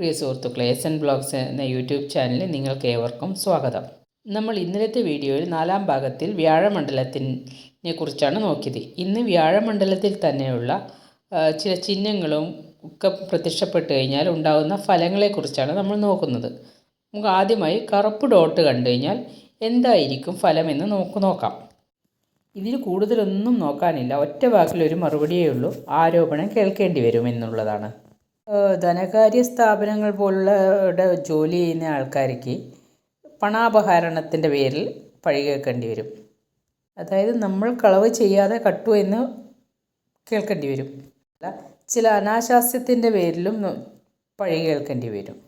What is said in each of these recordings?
പ്രിയ സുഹൃത്തുക്കളെ S N blogs എന്ന YouTube ചാനലിൽ നിങ്ങൾക്ക് ഏവർക്കും സ്വാഗതം. നമ്മൾ ഇന്നലത്തെ വീഡിയോയിൽ നാലാം ഭാഗത്തിൽ വ്യാഴമണ്ഡലത്തിനെ കുറിച്ചാണ് നോക്കിയത്. ഇന്ന് വ്യാഴമണ്ഡലത്തിൽ തന്നെയുള്ള ചില ചിഹ്നങ്ങളും ഒക്കെ പ്രത്യക്ഷപ്പെട്ട് കഴിഞ്ഞാൽ ഉണ്ടാകുന്ന ഫലങ്ങളെക്കുറിച്ചാണ് നമ്മൾ നോക്കുന്നത്. നമുക്ക് ആദ്യമായി കറുപ്പ് ഡോട്ട് കണ്ടു കഴിഞ്ഞാൽ എന്തായിരിക്കും ഫലമെന്ന് നമുക്ക് നോക്കാം. ഇതിൽ കൂടുതലൊന്നും നോക്കാനില്ല. ഒറ്റ വാക്കിലൊരു മറുപടിയേ ഉള്ളൂ. ആരോപണം കേൾക്കേണ്ടി വരും എന്നുള്ളതാണ്. ഏഹ് ധനകാര്യ സ്ഥാപനങ്ങൾ പോലുള്ള ജോലി ചെയ്യുന്ന ആൾക്കാർക്ക് പണാപഹരണത്തിന്റെ പേരിൽ പഴി കേൾക്കേണ്ടി വരും. അതായത് നമ്മൾ കളവ് ചെയ്യാതെ കട്ടു എന്ന് കേൾക്കേണ്ടി വരും. അല്ല ചില അനാശാസ്യത്തിന്റെ പേരിലും പഴി കേൾക്കേണ്ടി വരും.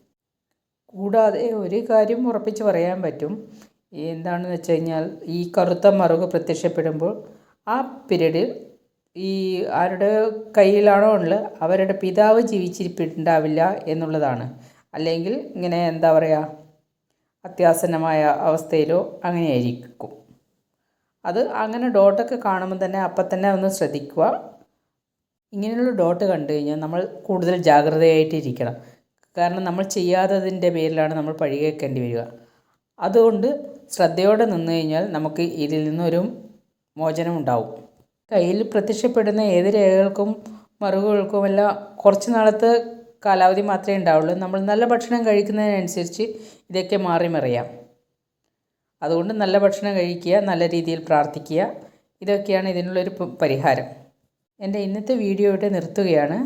കൂടാതെ ഒരു കാര്യം ഉറപ്പിച്ച് പറയാൻ പറ്റും. എന്താണെന്ന് വെച്ച് കഴിഞ്ഞാൽ ഈ കറുത്ത മറുക് പ്രത്യക്ഷപ്പെടുമ്പോൾ ആ പീരീഡിൽ ഈ ആരുടെ കയ്യിലാണോ ഉള്ളത് അവരുടെ പിതാവ് ജീവിച്ചിരിപ്പുണ്ടാവില്ല എന്നുള്ളതാണ്. അല്ലെങ്കിൽ ഇങ്ങനെ എന്താ പറയുക അത്യാസന്നമായ അവസ്ഥയിലോ അങ്ങനെയായിരിക്കും. അത് അങ്ങനെ ഡോട്ടൊക്കെ കാണുമ്പോൾ തന്നെ അപ്പം തന്നെ ഒന്ന് ശ്രദ്ധിക്കുക. ഇങ്ങനെയുള്ള ഡോട്ട് കണ്ടു കഴിഞ്ഞാൽ നമ്മൾ കൂടുതൽ ജാഗ്രതയായിട്ടിരിക്കണം കാരണം നമ്മൾ ചെയ്യാത്തതിന്റെ പേരിലാണ് നമ്മൾ പഴികേക്കേണ്ടി വരിക. അതുകൊണ്ട് ശ്രദ്ധയോടെ നിന്നു കഴിഞ്ഞാൽ നമുക്ക് ഇതിൽ നിന്നൊരു മോചനം ഉണ്ടാവും കയ്യിൽ പ്രത്യക്ഷപ്പെടുന്ന ഏത് രേഖകൾക്കും മറുകുകൾക്കുമെല്ലാം കുറച്ച് നാളത്തെ കാലാവധി മാത്രമേ ഉണ്ടാവുള്ളൂ. നമ്മൾ നല്ല ഭക്ഷണം കഴിക്കുന്നതിനനുസരിച്ച് ഇതൊക്കെ മാറി മറിയാം. അതുകൊണ്ട് നല്ല ഭക്ഷണം കഴിക്കുക നല്ല രീതിയിൽ പ്രാർത്ഥിക്കുക ഇതൊക്കെയാണ് ഇതിനുള്ളൊരു പരിഹാരം. എന്റെ ഇന്നത്തെ വീഡിയോ ഇവിടെ നിർത്തുകയാണ്.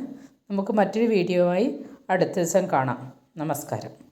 നമുക്ക് മറ്റൊരു വീഡിയോ ആയി അടുത്ത ദിവസം കാണാം. നമസ്കാരം.